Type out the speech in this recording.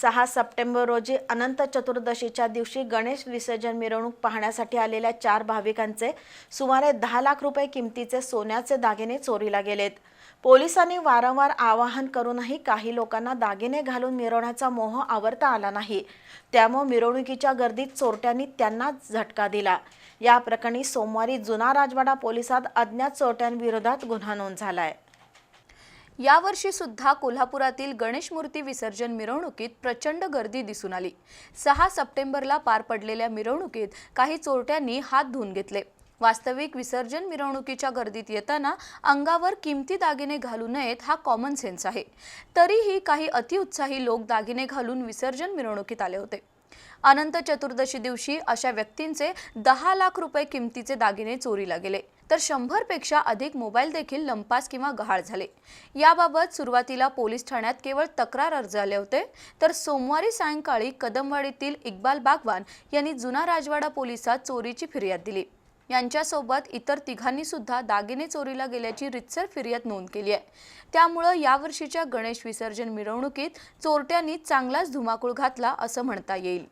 सहा सप्टेंबर रोजी अनंत चतुर्दशीच्या दिवशी गणेश विसर्जन मिरवणूक पाहण्यासाठी आलेल्या चार भाविकांचे सुमारे दहा लाख रुपये किमतीचे सोन्याचे दागिने चोरीला गेलेत. पोलिसांनी वारंवार आवाहन करूनही काही लोकांना दागिने घालून मिरवण्याचा मोह आवरता आला नाही. त्यामुळे मिरवणुकीच्या गर्दीत चोरट्यांनी त्यांना झटका दिला. या प्रकरणी सोमवारी जुना राजवाडा पोलिसात अज्ञात चोरट्यांविरोधात गुन्हा नोंद झाला आहे यावर्षी सुद्धा कोल्हापुरातील गणेश मूर्ती विसर्जन मिरवणुकीत प्रचंड गर्दी दिसून आली. सहा सप्टेंबरला पार पडलेल्या मिरवणुकीत काही चोरट्यांनी हात धुवून घेतले. वास्तविक विसर्जन मिरवणुकीच्या गर्दीत येताना अंगावर किमती दागिने घालू नयेत हा कॉमन सेन्स आहे. तरीही काही अतिउत्साही लोक दागिने घालून विसर्जन मिरवणुकीत आले होते. अनंत चतुर्दशी दिवशी अशा व्यक्तींचे दहा लाख रुपये किमतीचे दागिने चोरीला गेले. तर शंभरपेक्षा अधिक मोबाईल देखील लंपास किंवा गहाळ झाले. याबाबत सुरुवातीला पोलीस ठाण्यात केवळ तक्रार अर्ज आले होते. तर सोमवारी सायंकाळी कदमवाडीतील इक्बाल बागवान यांनी जुना राजवाडा पोलिसात चोरीची फिर्याद दिली. यांच्यासोबत इतर तिघांनी सुद्धा दागिने चोरीला गेल्याची रितसर फिर्याद नोंद केली आहे. त्यामुळं यावर्षीच्या गणेश विसर्जन मिरवणुकीत चोरट्यांनी चांगलाच धुमाकूळ घातला असं म्हणता येईल.